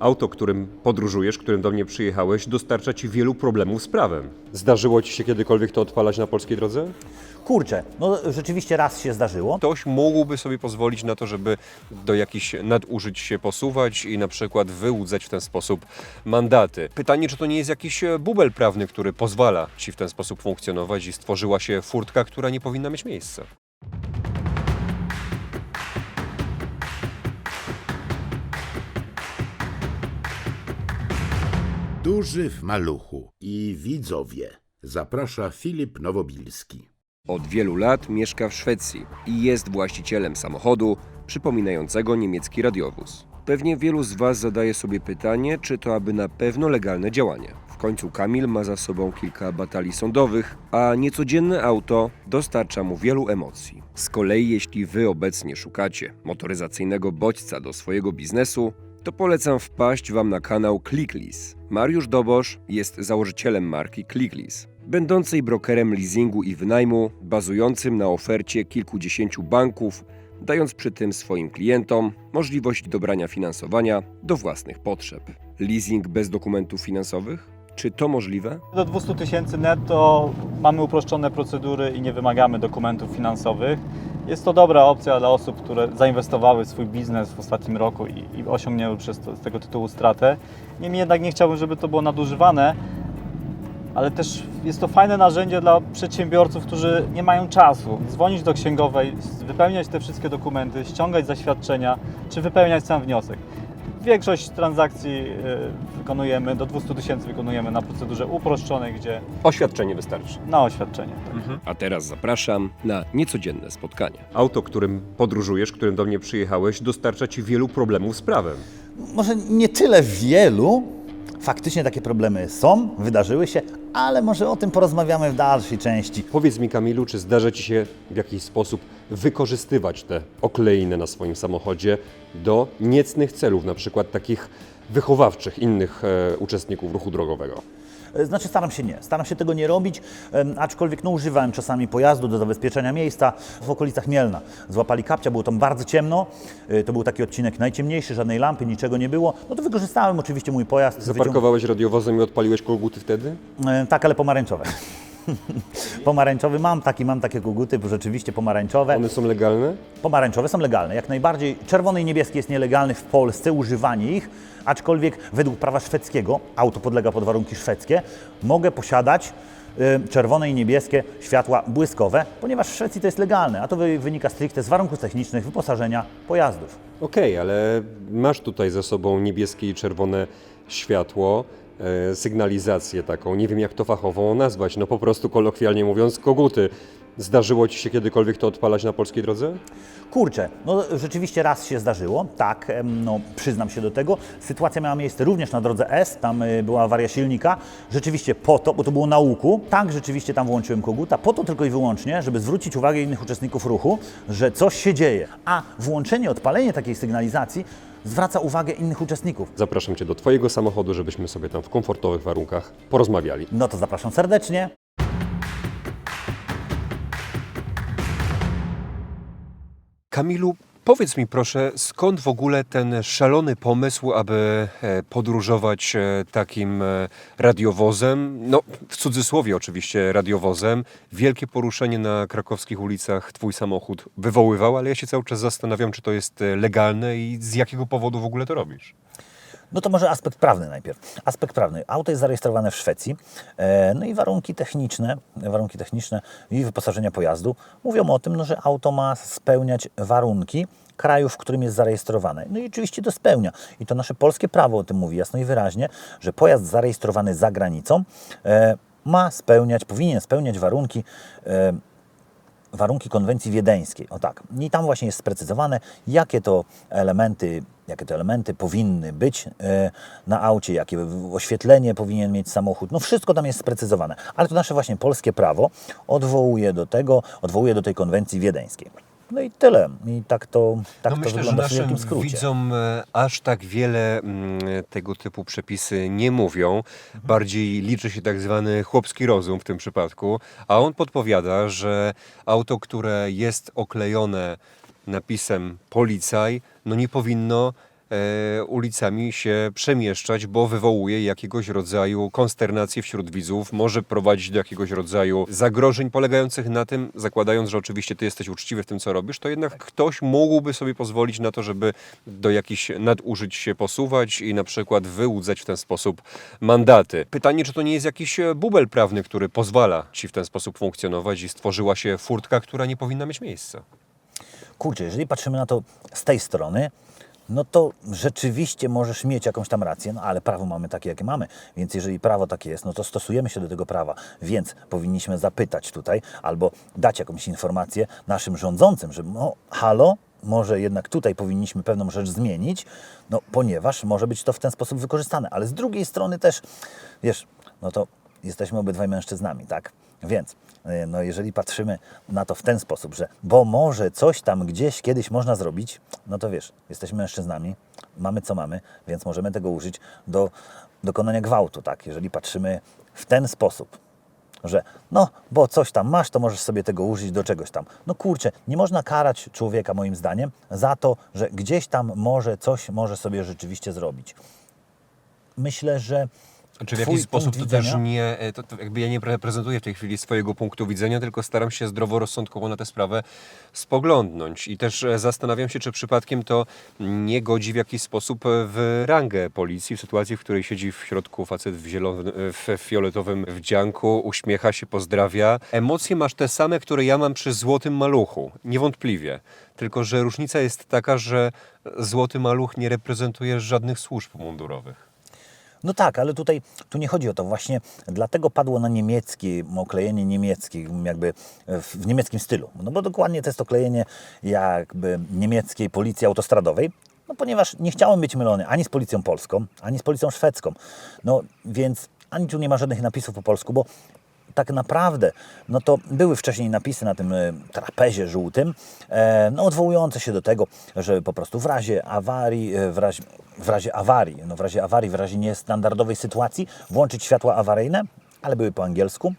Auto, którym podróżujesz, którym do mnie przyjechałeś, dostarcza ci wielu problemów z prawem. Zdarzyło ci się kiedykolwiek to odpalać na polskiej drodze? Kurczę, no rzeczywiście raz się zdarzyło. Ktoś mógłby sobie pozwolić na to, żeby do jakichś nadużyć się posuwać i na przykład wyłudzać w ten sposób mandaty. Pytanie, czy to nie jest jakiś e, bubel prawny, który pozwala ci w ten sposób funkcjonować i stworzyła się furtka, która nie powinna mieć miejsca. Duży w maluchu i widzowie zaprasza Filip Nowobilski. Od wielu lat mieszka w Szwecji i jest właścicielem samochodu przypominającego niemiecki radiowóz. Pewnie wielu z Was zadaje sobie pytanie, czy to aby na pewno legalne działanie. W końcu Kamil ma za sobą kilka batalii sądowych, a niecodzienne auto dostarcza mu wielu emocji. Z kolei jeśli Wy obecnie szukacie motoryzacyjnego bodźca do swojego biznesu, to polecam wpaść Wam na kanał Clicklis. Mariusz Dobosz jest założycielem marki Clicklis, będącej brokerem leasingu i wynajmu, bazującym na ofercie kilkudziesięciu banków, dając przy tym swoim klientom możliwość dobrania finansowania do własnych potrzeb. Leasing bez dokumentów finansowych? Czy to możliwe? Do 200 tysięcy netto mamy uproszczone procedury i nie wymagamy dokumentów finansowych. Jest to dobra opcja dla osób, które zainwestowały w swój biznes w ostatnim roku i, i osiągnęły przez to, z tego tytułu stratę. Niemniej jednak nie chciałbym, żeby to było nadużywane, ale też jest to fajne narzędzie dla przedsiębiorców, którzy nie mają czasu. Dzwonić do księgowej, wypełniać te wszystkie dokumenty, ściągać zaświadczenia, czy wypełniać sam wniosek. Większość transakcji y, wykonujemy, do 200 tysięcy wykonujemy na procedurze uproszczonej, gdzie Oświadczenie wystarczy. na oświadczenie. Tak. A teraz zapraszam na niecodzienne spotkanie. Auto, którym podróżujesz, którym do mnie przyjechałeś, dostarcza ci wielu problemów z prawem. Może nie tyle wielu, faktycznie takie problemy są, wydarzyły się, ale może o tym porozmawiamy w dalszej części. Powiedz mi, Kamilu, czy zdarza ci się w jakiś sposób wykorzystywać te okleiny na swoim samochodzie do niecnych celów, na przykład takich wychowawczych innych e, uczestników ruchu drogowego? E, Znaczy staram się nie, staram się tego nie robić, aczkolwiek no, używałem czasami pojazdu do zabezpieczenia miejsca w okolicach Mielna. Złapali kapcia, było tam bardzo ciemno, e, to był taki odcinek najciemniejszy, żadnej lampy, niczego nie było. No to wykorzystałem oczywiście mój pojazd. Zaparkowałeś radiowozem i odpaliłeś koguty wtedy? E, Tak, ale pomarańczowe. Pomarańczowy mam taki, mam takie koguty, bo rzeczywiście pomarańczowe. One są legalne? Pomarańczowe są legalne, jak najbardziej. Czerwony i niebieski jest nielegalny w Polsce, używanie ich, aczkolwiek według prawa szwedzkiego, auto podlega pod warunki szwedzkie, mogę posiadać y, czerwone i niebieskie światła błyskowe, ponieważ w Szwecji to jest legalne, a to wy- wynika stricte z warunków technicznych wyposażenia pojazdów. Okej, ale masz tutaj ze sobą niebieskie i czerwone światło, sygnalizację taką, nie wiem jak to fachowo nazwać, no po prostu kolokwialnie mówiąc, koguty. Zdarzyło Ci się kiedykolwiek to odpalać na polskiej drodze? Kurczę, no rzeczywiście raz się zdarzyło, tak, no przyznam się do tego. Sytuacja miała miejsce również na drodze S, tam y, była awaria silnika. Rzeczywiście po to, bo to było na łuku, tak, rzeczywiście tam włączyłem koguta, po to tylko i wyłącznie, żeby zwrócić uwagę innych uczestników ruchu, że coś się dzieje. A włączenie, odpalenie takiej sygnalizacji zwraca uwagę innych uczestników. Zapraszam Cię do Twojego samochodu, żebyśmy sobie tam w komfortowych warunkach porozmawiali. No to zapraszam serdecznie. Kamilu, powiedz mi proszę, skąd w ogóle ten szalony pomysł, aby e, podróżować e, takim e, radiowozem, no w cudzysłowie oczywiście radiowozem, wielkie poruszenie na krakowskich ulicach twój samochód wywoływał, ale ja się cały czas zastanawiam, czy to jest legalne i z jakiego powodu w ogóle to robisz. No to może aspekt prawny najpierw. Aspekt prawny. Auto jest zarejestrowane w Szwecji, e, no i warunki techniczne, warunki techniczne i wyposażenia pojazdu mówią o tym, no, że auto ma spełniać warunki kraju, w którym jest zarejestrowane. No i oczywiście to spełnia. I to nasze polskie prawo o tym mówi jasno i wyraźnie, że pojazd zarejestrowany za granicą e, ma spełniać, powinien spełniać warunki e, warunki konwencji wiedeńskiej. O tak. I tam właśnie jest sprecyzowane, jakie to elementy, jakie to elementy powinny być e, na aucie, jakie oświetlenie powinien mieć samochód. No wszystko tam jest sprecyzowane. Ale to nasze właśnie polskie prawo odwołuje do tego, odwołuje do tej konwencji wiedeńskiej. No i tyle. I tak to, tak no to myślę, że wygląda w naszym wielkim skrócie. widzom e, aż tak wiele mm, tego typu przepisy nie mówią. Mhm. Bardziej liczy się tak zwany chłopski rozum w tym przypadku, a on podpowiada, że auto, które jest oklejone napisem policaj, no nie powinno e, ulicami się przemieszczać, bo wywołuje jakiegoś rodzaju konsternację wśród widzów, może prowadzić do jakiegoś rodzaju zagrożeń polegających na tym, zakładając, że oczywiście ty jesteś uczciwy w tym, co robisz, to jednak ktoś mógłby sobie pozwolić na to, żeby do jakichś nadużyć się posuwać i na przykład wyłudzać w ten sposób mandaty. Pytanie, czy to nie jest jakiś e, bubel prawny, który pozwala ci w ten sposób funkcjonować i stworzyła się furtka, która nie powinna mieć miejsca. Kurczę, jeżeli patrzymy na to z tej strony, no to rzeczywiście możesz mieć jakąś tam rację, no ale prawo mamy takie, jakie mamy. Więc jeżeli prawo takie jest, no to stosujemy się do tego prawa. Więc powinniśmy zapytać tutaj albo dać jakąś informację naszym rządzącym, że no halo, może jednak tutaj powinniśmy pewną rzecz zmienić, no ponieważ może być to w ten sposób wykorzystane. Ale z drugiej strony też, wiesz, no to jesteśmy obydwaj mężczyznami, tak? Więc no jeżeli patrzymy na to w ten sposób, że bo może coś tam gdzieś kiedyś można zrobić, no to wiesz, jesteśmy mężczyznami, mamy co mamy, więc możemy tego użyć do dokonania gwałtu, tak? Jeżeli patrzymy w ten sposób, że no, bo coś tam masz, to możesz sobie tego użyć do czegoś tam. No kurczę, nie można karać człowieka moim zdaniem za to, że gdzieś tam może coś może sobie rzeczywiście zrobić. Myślę, że Czy w jakiś sposób to też nie, e, to, to jakby ja nie reprezentuję w tej chwili swojego punktu widzenia, tylko staram się zdroworozsądkowo na tę sprawę spoglądnąć i też e, zastanawiam się, czy przypadkiem to nie godzi w jakiś sposób e, w rangę policji, w sytuacji, w której siedzi w środku facet w, zielonym, w fioletowym wdzianku, uśmiecha się, pozdrawia. Emocje masz te same, które ja mam przy Złotym Maluchu, niewątpliwie. Tylko, że różnica jest taka, że Złoty Maluch nie reprezentuje żadnych służb mundurowych. No tak, ale tutaj tu nie chodzi o to. Właśnie dlatego padło na niemiecki, oklejenie niemieckie, jakby w, niemieckim stylu. No bo dokładnie to jest oklejenie jakby niemieckiej policji autostradowej. No ponieważ nie chciałem być mylony ani z policją polską, ani z policją szwedzką. No więc ani tu nie ma żadnych napisów po polsku, bo tak naprawdę, no to były wcześniej napisy na tym e, trapezie żółtym, e, no odwołujące się do tego, że po prostu w razie awarii, e, w razie, w razie awarii, no w razie awarii, w razie niestandardowej sytuacji włączyć światła awaryjne, ale były po angielsku.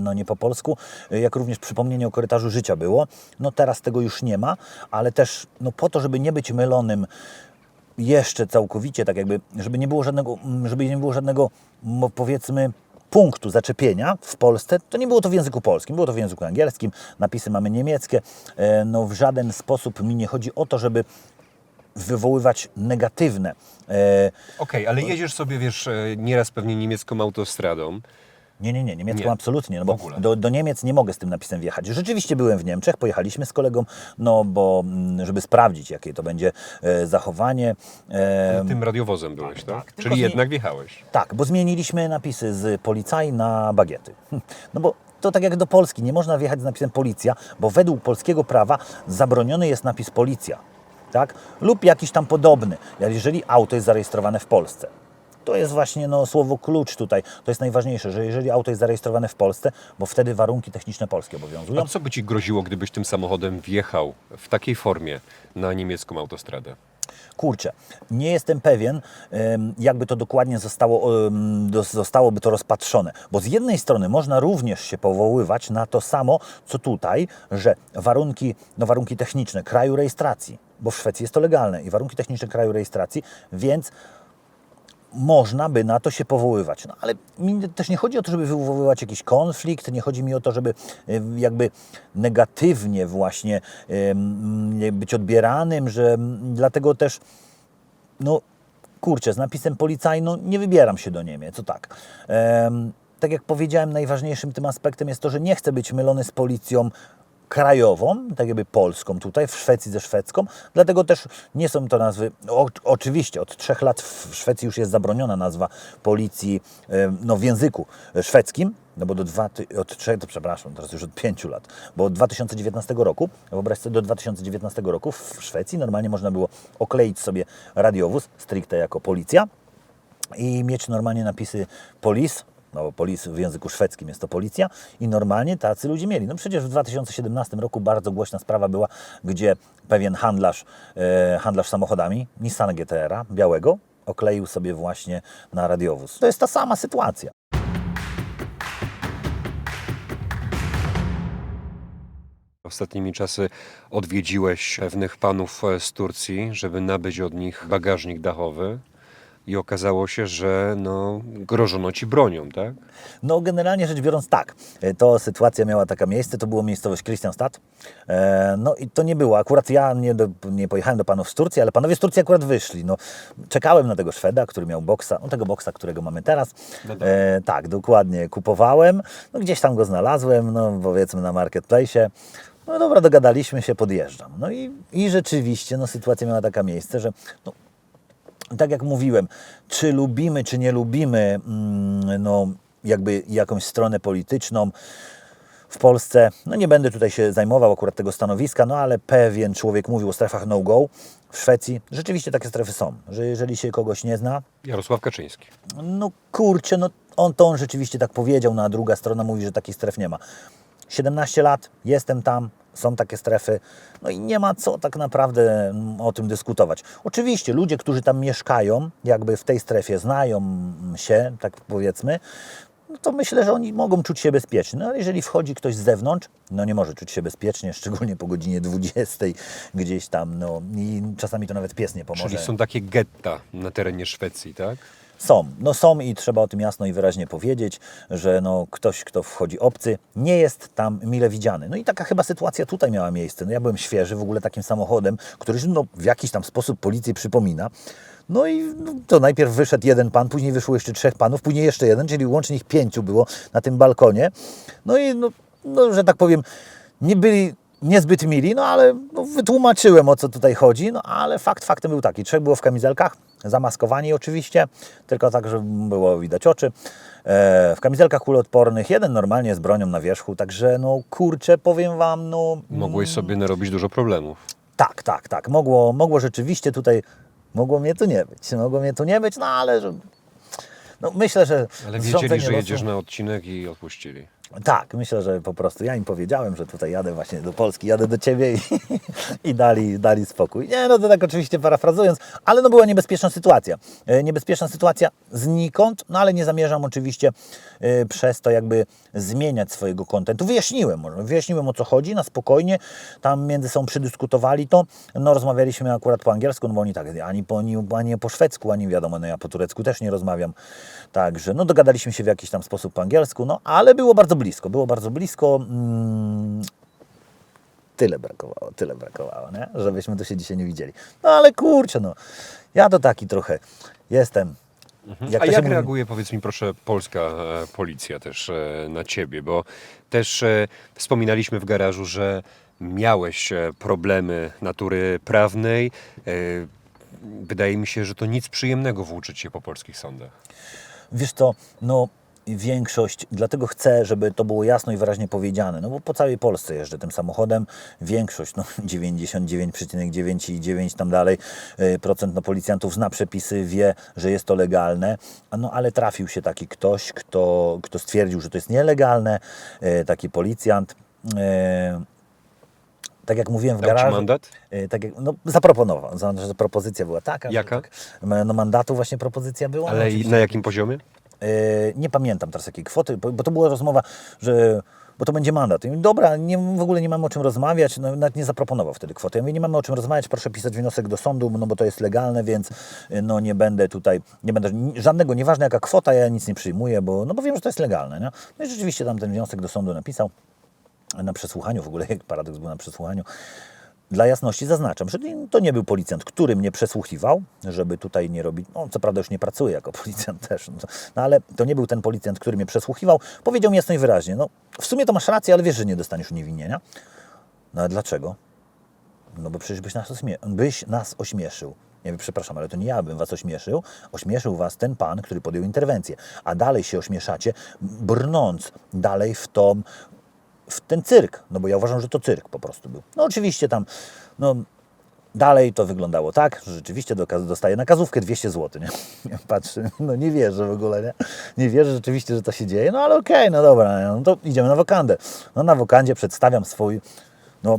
No nie po polsku, jak również przypomnienie o korytarzu życia było. No teraz tego już nie ma, ale też no po to, żeby nie być mylonym jeszcze całkowicie, tak jakby, żeby nie było żadnego, żeby nie było żadnego, powiedzmy, punktu zaczepienia w Polsce, to nie było to w języku polskim, było to w języku angielskim, napisy mamy niemieckie. E, No w żaden sposób mi nie chodzi o to, żeby wywoływać negatywne. E, Okej, ale jedziesz sobie, wiesz, e, nieraz pewnie niemiecką autostradą. Nie, nie, nie, niemiecką Nie, absolutnie, no bo do, do Niemiec nie mogę z tym napisem wjechać. Rzeczywiście byłem w Niemczech, pojechaliśmy z kolegą, no bo mm, żeby sprawdzić, jakie to będzie e, zachowanie. E, Tym radiowozem byłeś, tak? tak, tylko Czyli jednak wjechałeś. Tak, bo zmieniliśmy napisy z policaj na bagiety. No bo to tak jak do Polski, nie można wjechać z napisem policja, bo według polskiego prawa zabroniony jest napis policja, tak? Lub jakiś tam podobny, jeżeli auto jest zarejestrowane w Polsce. To jest właśnie no, słowo klucz tutaj. To jest najważniejsze, że jeżeli auto jest zarejestrowane w Polsce, bo wtedy warunki techniczne polskie obowiązują. A co by ci groziło, gdybyś tym samochodem wjechał w takiej formie na niemiecką autostradę? Kurczę, nie jestem pewien, jakby to dokładnie zostało, zostałoby to rozpatrzone. Bo z jednej strony można również się powoływać na to samo, co tutaj, że warunki, no warunki techniczne kraju rejestracji, bo w Szwecji jest to legalne i warunki techniczne kraju rejestracji, więc można by na to się powoływać. No, ale mi też nie chodzi o to, żeby wywoływać jakiś konflikt, nie chodzi mi o to, żeby e, jakby negatywnie właśnie być odbieranym, że dlatego też no kurczę, z napisem policaj, no nie wybieram się do Niemiec, to tak. Tak jak powiedziałem, najważniejszym tym aspektem jest to, że nie chcę być mylony z policją krajową, tak jakby polską tutaj, w Szwecji ze szwedzką, dlatego też nie są to nazwy, o, oczywiście od trzech lat w Szwecji już jest zabroniona nazwa policji no, w języku szwedzkim, no bo do dwa, od trzech, przepraszam, teraz już od pięciu lat, bo od 2019 roku, wyobraź sobie, do 2019 roku w Szwecji normalnie można było okleić sobie radiowóz stricte jako policja i mieć normalnie napisy polis, no polis w języku szwedzkim jest to policja i normalnie tacy ludzie mieli. No przecież w 2017 roku bardzo głośna sprawa była, gdzie pewien handlarz, e, handlarz samochodami Nissan GTR-a białego okleił sobie właśnie na radiowóz. To jest ta sama sytuacja. Ostatnimi czasy odwiedziłeś pewnych panów e, z Turcji, żeby nabyć od nich bagażnik dachowy i okazało się, że no, grożono ci bronią, tak? No generalnie rzecz biorąc tak, e, to sytuacja miała taka miejsce, to było miejscowość Christianstadt. E, no i to nie było, akurat ja nie, do, nie pojechałem do panów z Turcji, ale panowie z Turcji akurat wyszli. No, czekałem na tego Szweda, który miał boksa, no tego boksa, którego mamy teraz. E, tak, dokładnie, kupowałem, no gdzieś tam go znalazłem, no powiedzmy na marketplace. No dobra, dogadaliśmy się, podjeżdżam. No i, i rzeczywiście no, sytuacja miała taka miejsce, że no, tak jak mówiłem, czy lubimy, czy nie lubimy, mm, no, jakby jakąś stronę polityczną w Polsce, no nie będę tutaj się zajmował akurat tego stanowiska, no ale pewien człowiek mówił o strefach no-go w Szwecji. Rzeczywiście takie strefy są, że jeżeli się kogoś nie zna, Jarosław Kaczyński. no kurczę, no on to on rzeczywiście tak powiedział, no a druga strona mówi, że takich stref nie ma. 17 lat, jestem tam, są takie strefy, no i nie ma co tak naprawdę mm, o tym dyskutować. Oczywiście ludzie, którzy tam mieszkają, jakby w tej strefie znają się, tak powiedzmy, no to myślę, że oni mogą czuć się bezpiecznie. No ale jeżeli wchodzi ktoś z zewnątrz, no nie może czuć się bezpiecznie, szczególnie po godzinie 20 gdzieś tam, no i czasami to nawet pies nie pomoże. Czyli są takie getta na terenie Szwecji, tak? Są, no są i trzeba o tym jasno i wyraźnie powiedzieć, że no ktoś, kto wchodzi obcy, nie jest tam mile widziany. No i taka chyba sytuacja tutaj miała miejsce. No ja byłem świeży w ogóle takim samochodem, który no, w jakiś tam sposób policję przypomina. No i no, to najpierw wyszedł jeden pan, później wyszło jeszcze trzech panów, później jeszcze jeden, czyli łącznie ich pięciu było na tym balkonie. No i no, no że tak powiem, nie byli niezbyt mili, no ale no, wytłumaczyłem o co tutaj chodzi, no ale fakt faktem był taki, trzech było w kamizelkach, zamaskowani oczywiście, tylko tak, żeby było widać oczy, e, w kamizelkach kuloodpornych, jeden normalnie z bronią na wierzchu, także no kurczę, powiem Wam, no Mogłeś sobie narobić dużo problemów. tak, tak, tak, mogło, mogło rzeczywiście tutaj, mogło mnie tu nie być, mogło mnie tu nie być, no ale że, no myślę, że Ale wiedzieli, że jedziesz na odcinek i odpuścili. Tak, myślę, że po prostu ja im powiedziałem, że tutaj jadę właśnie do Polski, jadę do Ciebie i, i dali, dali spokój. Nie, no to tak oczywiście parafrazując, ale no była niebezpieczna sytuacja. E, Niebezpieczna sytuacja znikąd, no ale nie zamierzam oczywiście e, przez to jakby zmieniać swojego kontentu. Wyjaśniłem wyjaśniłem o co chodzi, na spokojnie, tam między sobą przedyskutowali to, no rozmawialiśmy akurat po angielsku, no bo oni tak, ani po, ani, ani po szwedzku, ani wiadomo, no ja po turecku też nie rozmawiam, także no dogadaliśmy się w jakiś tam sposób po angielsku, no ale było bardzo blisko, było bardzo blisko. Mm, tyle brakowało, tyle brakowało, nie? żebyśmy tu się dzisiaj nie widzieli. No ale kurczę, no, ja to taki trochę jestem. A to jak się mówi- reaguje, powiedz mi proszę, polska e, policja też e, na ciebie? Bo też e, wspominaliśmy w garażu, że miałeś e, problemy natury prawnej. E, Wydaje mi się, że to nic przyjemnego włóczyć się po polskich sądach. Wiesz co, no większość, dlatego chcę, żeby to było jasno i wyraźnie powiedziane, no bo po całej Polsce jeżdżę tym samochodem, większość, no 99,9 i 9 tam dalej e, procent no, policjantów zna przepisy, wie, że jest to legalne, no ale trafił się taki ktoś, kto, kto stwierdził, że to jest nielegalne, e, taki policjant, e, tak jak mówiłem w Dał garażu. mandat? Tak jak, no, zaproponował, za- że propozycja była taka. Jaka? Tak, no mandatu właśnie propozycja była. no, Ale i oczywiście. na jakim poziomie? E, nie pamiętam teraz jakiej kwoty, bo, to była rozmowa, że bo to będzie mandat. I dobra, nie, w ogóle nie mamy o czym rozmawiać, no, nawet nie zaproponował wtedy kwoty. Ja mówię, nie mamy o czym rozmawiać, proszę pisać wniosek do sądu, no bo to jest legalne, więc y, no nie będę tutaj, nie będę żadnego, nieważne jaka kwota, ja nic nie przyjmuję, bo, no bo wiem, że to jest legalne. Nie? No i rzeczywiście tam ten wniosek do sądu napisał na przesłuchaniu, w ogóle jak paradoks był na przesłuchaniu. Dla jasności zaznaczam, że to nie był policjant, który mnie przesłuchiwał, żeby tutaj nie robić. No, co prawda już nie pracuję jako policjant też, no, no ale to nie był ten policjant, który mnie przesłuchiwał. Powiedział mi jasno i wyraźnie: No, w sumie to masz rację, ale wiesz, że nie dostaniesz uniewinnienia. No ale dlaczego? No bo przecież byś nas, ośmie- byś nas ośmieszył. Mówię, przepraszam, ale to nie ja bym was ośmieszył. Ośmieszył was ten pan, który podjął interwencję. A dalej się ośmieszacie, brnąc dalej w tą w ten cyrk, no bo ja uważam, że to cyrk po prostu był. No oczywiście tam, no dalej to wyglądało tak, że rzeczywiście dostaję nakazówkę 200 zł, nie? Patrzę, no nie wierzę w ogóle, nie? Nie wierzę rzeczywiście, że to się dzieje, no ale okej, no dobra, no to idziemy na wokandę. No na wokandzie przedstawiam swój, no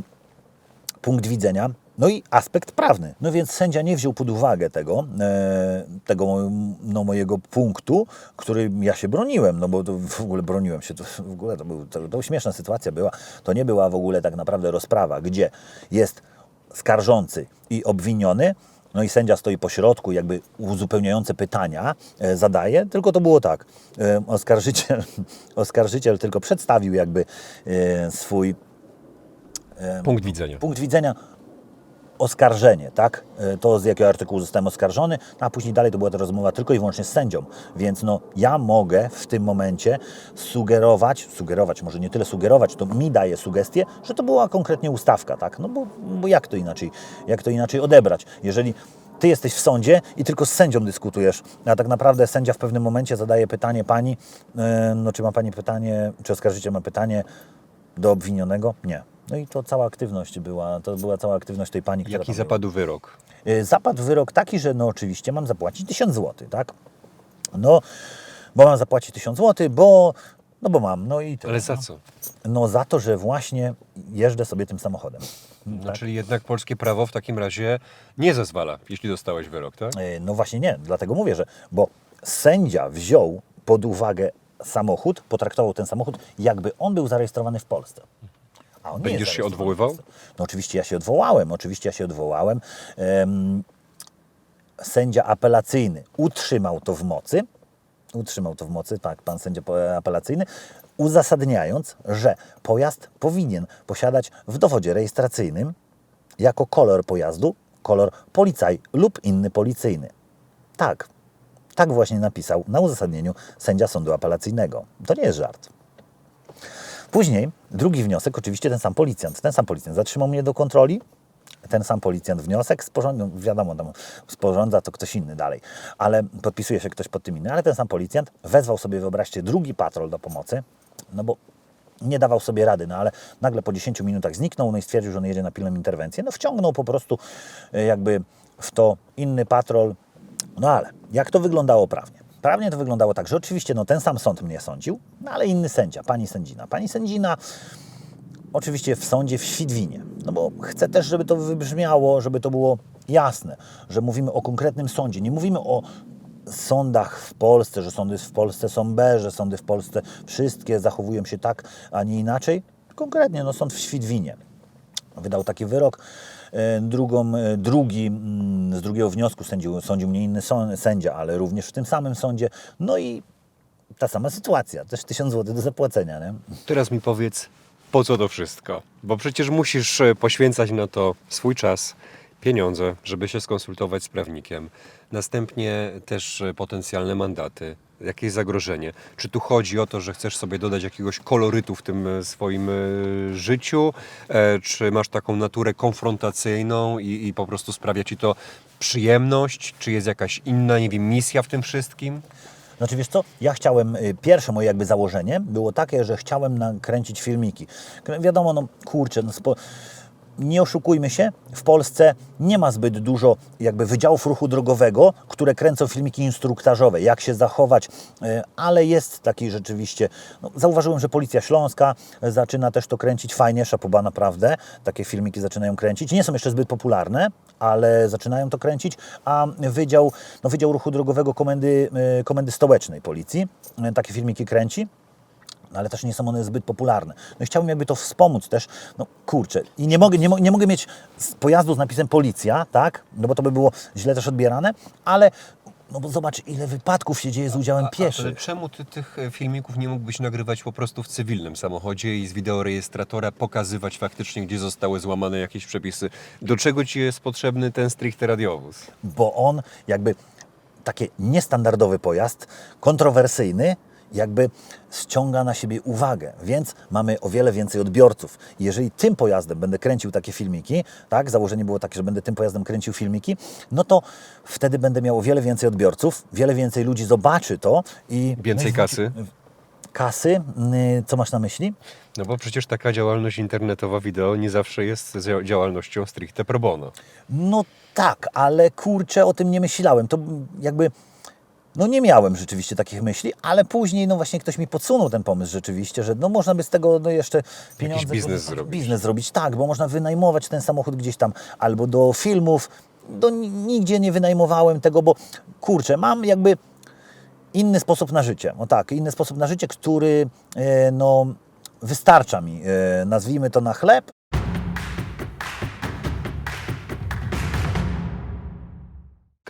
punkt widzenia. No i aspekt prawny. No więc sędzia nie wziął pod uwagę tego, e, tego no, mojego punktu, który ja się broniłem, no bo to w ogóle broniłem się, to w ogóle to, był, to, to śmieszna sytuacja była. To nie była w ogóle tak naprawdę rozprawa, gdzie jest skarżący i obwiniony, no i sędzia stoi po środku, jakby uzupełniające pytania e, zadaje, tylko to było tak. E, oskarżyciel, oskarżyciel tylko przedstawił jakby swój Punkt widzenia. punkt widzenia oskarżenie, tak? E, To z jakiego artykułu zostałem oskarżony, no a później dalej to była to rozmowa tylko i wyłącznie z sędzią. Więc no ja mogę w tym momencie sugerować, sugerować, może nie tyle sugerować, to mi daje sugestię, że to była konkretnie ustawka, tak? No bo, bo jak to inaczej, jak to inaczej odebrać? Jeżeli ty jesteś w sądzie i tylko z sędzią dyskutujesz, a tak naprawdę sędzia w pewnym momencie zadaje pytanie pani, e, no czy ma pani pytanie, czy oskarżyciel ma pytanie, do obwinionego? Nie. No i to cała aktywność była, to była cała aktywność tej pani, która Jaki tam zapadł wyrok? była. Y, Zapadł wyrok taki, że no oczywiście mam zapłacić 1000 zł, tak? No, bo mam zapłacić 1000 zł, bo, no bo mam, no i tyle. Ale za co? No za to, że właśnie jeżdżę sobie tym samochodem. No, czyli jednak polskie prawo w takim razie nie zezwala, jeśli dostałeś wyrok, tak? Y, No właśnie nie, dlatego mówię, że, bo sędzia wziął pod uwagę samochód, potraktował ten samochód, jakby on był zarejestrowany w Polsce. Będziesz się odwoływał? No oczywiście ja się odwołałem, oczywiście ja się odwołałem. Em, sędzia apelacyjny utrzymał to w mocy, utrzymał to w mocy, tak, pan sędzia apelacyjny, uzasadniając, że pojazd powinien posiadać w dowodzie rejestracyjnym jako kolor pojazdu kolor policaj lub inny policyjny. Tak, tak właśnie napisał na uzasadnieniu sędzia sądu apelacyjnego. To nie jest żart. Później drugi wniosek, oczywiście ten sam policjant. Ten sam policjant zatrzymał mnie do kontroli. Ten sam policjant wniosek sporządza, no wiadomo, tam sporządza to ktoś inny dalej, ale podpisuje się ktoś pod tym innym, ale ten sam policjant wezwał sobie, wyobraźcie, drugi patrol do pomocy, no bo nie dawał sobie rady, no ale nagle po 10 minutach zniknął, no i stwierdził, że on jedzie na pilną interwencję. No wciągnął po prostu e, jakby w to inny patrol. No ale jak to wyglądało prawnie? Prawnie to wyglądało tak, że oczywiście no, ten sam sąd mnie sądził, no ale inny sędzia, pani sędzina. Pani sędzina oczywiście w sądzie w Świdwinie. No bo chcę też, żeby to wybrzmiało, żeby to było jasne, że mówimy o konkretnym sądzie. Nie mówimy o sądach w Polsce, że sądy w Polsce są B, że sądy w Polsce wszystkie zachowują się tak, a nie inaczej. Konkretnie, no sąd w Świdwinie wydał taki wyrok. E, Drugą, e, drugi, mm, z drugiego wniosku sędził, sądził mnie inny sędzia, ale również w tym samym sądzie. No i ta sama sytuacja, też 1000 zł do zapłacenia. Nie? Teraz mi powiedz, po co to wszystko? Bo przecież musisz e, poświęcać na to swój czas, pieniądze, żeby się skonsultować z prawnikiem. Następnie też e, potencjalne mandaty. Jakieś zagrożenie? Czy tu chodzi o to, że chcesz sobie dodać jakiegoś kolorytu w tym e, swoim e, życiu? Czy masz taką naturę konfrontacyjną i, i po prostu sprawia ci to przyjemność? Czy jest jakaś inna, nie wiem, misja w tym wszystkim? Znaczy wiesz co, ja chciałem, pierwsze moje jakby założenie było takie, że chciałem nakręcić filmiki. Wiadomo, no kurczę, no, spo... nie oszukujmy się, w Polsce nie ma zbyt dużo jakby wydziałów ruchu drogowego, które kręcą filmiki instruktażowe, jak się zachować, y, ale jest taki rzeczywiście, no, zauważyłem, że Policja Śląska zaczyna też to kręcić fajnie, szapoba naprawdę, takie filmiki zaczynają kręcić, nie są jeszcze zbyt popularne, ale zaczynają to kręcić, a Wydział, no Wydział Ruchu Drogowego Komendy, y, Komendy Stołecznej Policji y, takie filmiki kręci. No Ale też nie są one zbyt popularne. No i chciałbym jakby to wspomóc też, no kurczę, i nie mogę, nie, mo- nie mogę mieć pojazdu z napisem policja, tak, no bo to by było źle też odbierane, ale no bo zobacz ile wypadków się dzieje z udziałem Ale pieszych. czemu ty tych e, filmików nie mógłbyś nagrywać po prostu w cywilnym samochodzie i z wideorejestratora pokazywać faktycznie, gdzie zostały złamane jakieś przepisy? Do czego ci jest potrzebny ten stricte radiowóz? bo on jakby taki niestandardowy pojazd, kontrowersyjny, jakby ściąga na siebie uwagę, więc mamy o wiele więcej odbiorców. Jeżeli tym pojazdem będę kręcił takie filmiki, tak, założenie było takie, że będę tym pojazdem kręcił filmiki, no to wtedy będę miał o wiele więcej odbiorców, wiele więcej ludzi zobaczy to i... Więcej no kasy? Kasy? Yy, Co masz na myśli? No bo przecież taka działalność internetowa wideo nie zawsze jest dzia- działalnością stricte pro bono. No tak, ale kurczę, o tym nie myślałem. To jakby. No nie miałem rzeczywiście takich myśli, ale później no właśnie ktoś mi podsunął ten pomysł rzeczywiście, że no można by z tego no jeszcze pieniądze... biznes zrobić. Biznes zrobić, tak, bo można wynajmować ten samochód gdzieś tam albo do filmów. Do, ni- nigdzie nie wynajmowałem tego, bo kurczę, mam jakby inny sposób na życie. No tak, inny sposób na życie, który e, no, wystarcza mi, e, nazwijmy to na chleb,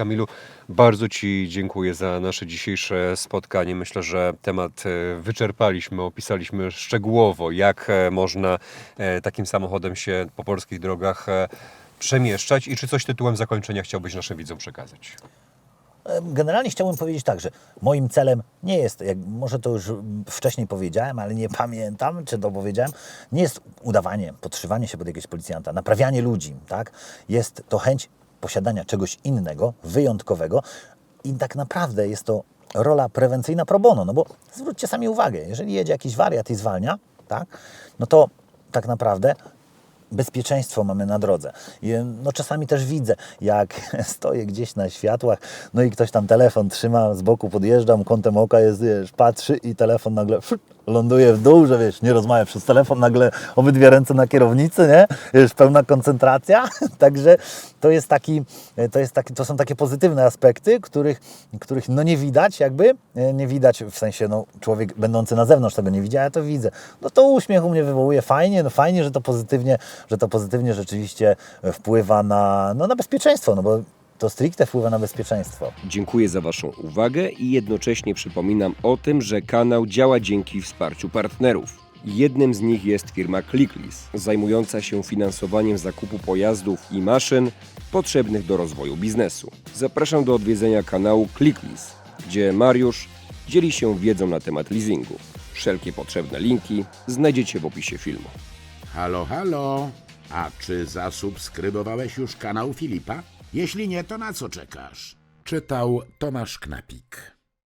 Kamilu, bardzo Ci dziękuję za nasze dzisiejsze spotkanie. Myślę, że temat e, wyczerpaliśmy, opisaliśmy szczegółowo, jak e, można e, takim samochodem się po polskich drogach przemieszczać i czy coś tytułem zakończenia chciałbyś naszym widzom przekazać. Generalnie chciałbym powiedzieć tak, że moim celem nie jest, jak może to już wcześniej powiedziałem, ale nie pamiętam, czy to powiedziałem, nie jest udawanie, podszywanie się pod jakiegoś policjanta, naprawianie ludzi, tak? Jest to chęć posiadania czegoś innego, wyjątkowego i tak naprawdę jest to rola prewencyjna pro bono, no bo zwróćcie sami uwagę, jeżeli jedzie jakiś wariat i zwalnia, tak? No to tak naprawdę bezpieczeństwo mamy na drodze. I, no czasami też widzę, jak stoję gdzieś na światłach, no i ktoś tam telefon trzyma, z boku podjeżdżam, kątem oka jest, wiesz, patrzy i telefon nagle ląduje w dół, że wiesz, nie rozmawia przez telefon, nagle obydwie ręce na kierownicy, nie? Wiesz, pełna koncentracja. Także to jest taki, to jest taki, to są takie pozytywne aspekty, których, których no nie widać jakby, e, nie widać w sensie, no człowiek będący na zewnątrz tego nie widzi, a ja to widzę. No to uśmiech u mnie wywołuje fajnie, no fajnie, że to pozytywnie, że to pozytywnie rzeczywiście wpływa na, no na bezpieczeństwo, no bo to stricte wpływa na bezpieczeństwo. Dziękuję za Waszą uwagę i jednocześnie przypominam o tym, że kanał działa dzięki wsparciu partnerów. Jednym z nich jest firma Clicklis, zajmująca się finansowaniem zakupu pojazdów i maszyn potrzebnych do rozwoju biznesu. Zapraszam do odwiedzenia kanału Clicklis, gdzie Mariusz dzieli się wiedzą na temat leasingu. Wszelkie potrzebne linki znajdziecie w opisie filmu. Halo, halo. A czy zasubskrybowałeś już kanał Filipa? Jeśli nie, to na co czekasz? Czytał Tomasz Knapik.